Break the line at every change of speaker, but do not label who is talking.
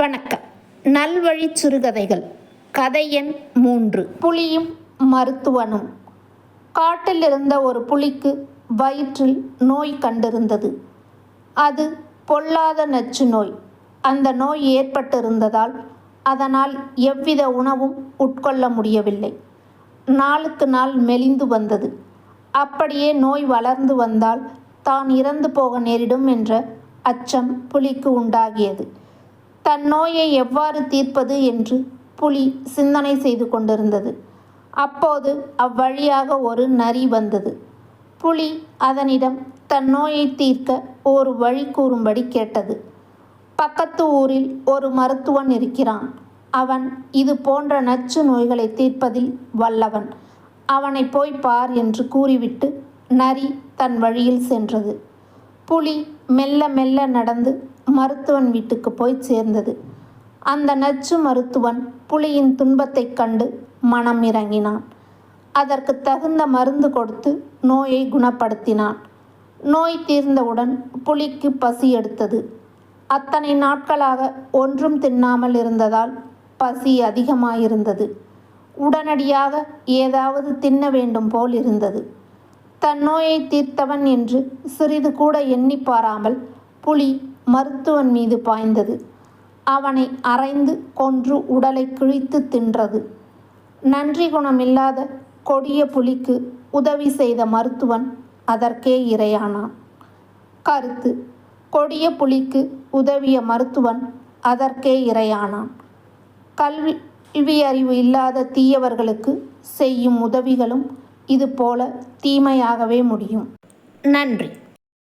வணக்கம். நல்வழி சிறுகதைகள் கதை எண் மூன்று. புலியும் மருத்துவனும். காட்டில் இருந்த ஒரு புலிக்கு வயிற்றில் நோய் கண்டிருந்தது அது பொல்லாத நச்சு நோய். அந்த நோய் ஏற்பட்டிருந்ததால் அதனால் எவ்வித உணவும் உட்கொள்ள முடியவில்லை. நாளுக்கு நாள் மெலிந்து வந்தது. அப்படியே நோய் வளர்ந்து வந்தால் தான் இறந்து போக நேரிடும் என்ற அச்சம் புலிக்கு உண்டாகியது. தன் நோயை எவ்வாறு தீர்ப்பது என்று புலி சிந்தனை செய்து கொண்டிருந்தது. அப்போது அவ்வழியாக ஒரு நரி வந்தது. புலி அதனிடம் தன் நோயை தீர்க்க ஒரு வழி கூறும்படி கேட்டது. பக்கத்து ஊரில் ஒரு மருத்துவன் இருக்கிறான். அவன் இது போன்ற நச்சு நோய்களை தீர்ப்பதில் வல்லவன். அவனை போய் பார் என்று கூறிவிட்டு நரி தன் வழியில் சென்றது. புலி மெல்ல மெல்ல நடந்து மருத்துவன் வீட்டுக்கு போய் சேர்ந்தது. அந்த நச்சு மருத்துவன் புலியின் துன்பத்தைக் கண்டு மனம் இறங்கினான். அதற்கு தகுந்த மருந்து கொடுத்து நோயை குணப்படுத்தினான். நோய் தீர்ந்தவுடன் புலிக்கு பசி எடுத்தது. அத்தனை நாட்களாக ஒன்றும் தின்னாமல் இருந்ததால் பசி அதிகமாயிருந்தது. உடனடியாக ஏதாவது தின்ன வேண்டும் போல் இருந்தது. தன் நோயை தீர்த்தவன் என்று சிறிது கூட எண்ணி பாராமல் புலி மருத்துவன் மீது பாய்ந்தது. அவனை அரைந்து கொன்று உடலை கிழித்து தின்றது. நன்றி குணமில்லாத கொடிய புலிக்கு உதவி செய்த மருத்துவன் அதற்கே இரையானான். கருத்து கொடிய புலிக்கு உதவிய மருத்துவன் அதற்கே இரையானான். கல்வி கல்வி அறிவு இல்லாத தீயவர்களுக்கு செய்யும் உதவிகளும் இதுபோல தீமையாகவே முடியும். நன்றி.